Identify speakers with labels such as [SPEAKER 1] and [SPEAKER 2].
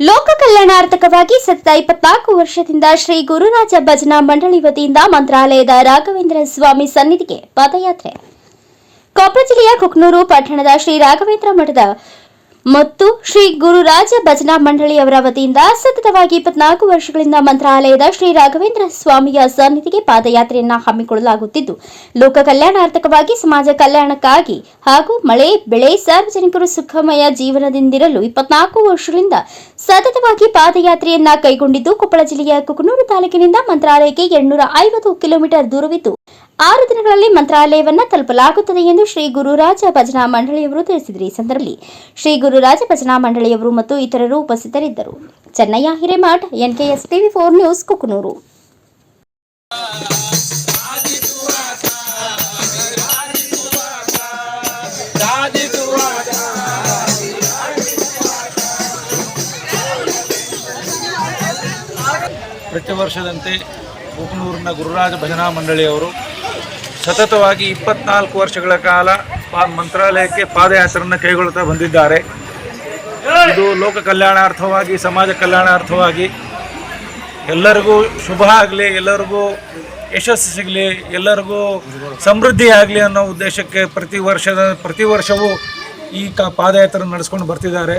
[SPEAKER 1] ಲೋಕ ಕಲ್ಯಾಣಾರ್ಥಕವಾಗಿ ಸತತ ಇಪ್ಪತ್ನಾಲ್ಕು ವರ್ಷದಿಂದ ಶ್ರೀ ಗುರುರಾಜ ಭಜನಾ ಮಂಡಳಿ ವತಿಯಿಂದ ಮಂತ್ರಾಲಯದ ರಾಘವೇಂದ್ರ ಸ್ವಾಮಿ ಸನ್ನಿಧಿಗೆ ಪಾದಯಾತ್ರೆ. ಕೊಪ್ಪಳ ಜಿಲ್ಲೆಯ ಕುಕ್ನೂರು ಪಟ್ಟಣದ ಶ್ರೀ ರಾಘವೇಂದ್ರ ಮಠದ ಮತ್ತು ಶ್ರೀ ಗುರುರಾಜ ಭಜನಾ ಮಂಡಳಿಯವರ ವತಿಯಿಂದ ಸತತವಾಗಿ ಇಪ್ಪತ್ನಾಲ್ಕು ವರ್ಷಗಳಿಂದ ಮಂತ್ರಾಲಯದ ಶ್ರೀ ರಾಘವೇಂದ್ರ ಸ್ವಾಮಿಯ ಸನ್ನಿಧಿಗೆ ಪಾದಯಾತ್ರೆಯನ್ನ ಹಮ್ಮಿಕೊಳ್ಳಲಾಗುತ್ತಿದ್ದು, ಲೋಕ ಕಲ್ಯಾಣಾರ್ಥಕವಾಗಿ, ಸಮಾಜ ಕಲ್ಯಾಣಕ್ಕಾಗಿ ಹಾಗೂ ಮಳೆ, ಬೆಳೆ, ಸಾರ್ವಜನಿಕರು ಸುಖಮಯ ಜೀವನದಿಂದಿರಲು ಇಪ್ಪತ್ನಾಲ್ಕು ವರ್ಷಗಳಿಂದ ಸತತವಾಗಿ ಪಾದಯಾತ್ರೆಯನ್ನ ಕೈಗೊಂಡಿದ್ದು, ಕೊಪ್ಪಳ ಜಿಲ್ಲೆಯ ಕುಕನೂರು ತಾಲೂಕಿನಿಂದ ಮಂತ್ರಾಲಯಕ್ಕೆ ಎಂಟುನೂರ ಐವತ್ತು ಕಿಲೋಮೀಟರ್ ದೂರವಿದ್ದು ಆರು ದಿನಗಳಲ್ಲಿ ಮಂತ್ರಾಲಯವನ್ನ ತಲುಪಲಾಗುತ್ತದೆ ಎಂದು ಶ್ರೀ ಗುರುರಾಜ ಭಜನಾ ಮಂಡಳಿಯವರು ತಿಳಿಸಿದರು. ಈ ಸಂದರ್ಭದಲ್ಲಿ ಶ್ರೀ ಗುರುರಾಜ ಭಜನಾ ಮಂಡಳಿಯವರು ಮತ್ತು ಇತರರು ಉಪಸ್ಥಿತರಿದ್ದರು. Chennayya Hiremath NKS TV four news, Kukanur.
[SPEAKER 2] ಪ್ರತಿ ವರ್ಷದಂತೆ ಕುಕನೂರಿನ ಗುರುರಾಜ ಭಜನಾ ಮಂಡಳಿಯವರು ಸತತವಾಗಿ ಇಪ್ಪತ್ನಾಲ್ಕು ವರ್ಷಗಳ ಕಾಲ ಮಂತ್ರಾಲಯಕ್ಕೆ ಪಾದಯಾತ್ರೆಯನ್ನು ಕೈಗೊಳ್ಳುತ್ತಾ ಬಂದಿದ್ದಾರೆ. ಇದು ಲೋಕ ಕಲ್ಯಾಣಾರ್ಥವಾಗಿ, ಸಮಾಜ ಕಲ್ಯಾಣಾರ್ಥವಾಗಿ ಎಲ್ಲರಿಗೂ ಶುಭ ಆಗಲಿ, ಎಲ್ಲರಿಗೂ ಯಶಸ್ಸು ಸಿಗಲಿ, ಎಲ್ಲರಿಗೂ ಸಮೃದ್ಧಿ ಆಗಲಿ ಅನ್ನೋ ಉದ್ದೇಶಕ್ಕೆ ಪ್ರತಿ ವರ್ಷದ, ಪ್ರತಿ ವರ್ಷವೂ ಈ ಕ ಪಾದಯಾತ್ರೆ ನಡೆಸ್ಕೊಂಡು ಬರ್ತಿದ್ದಾರೆ.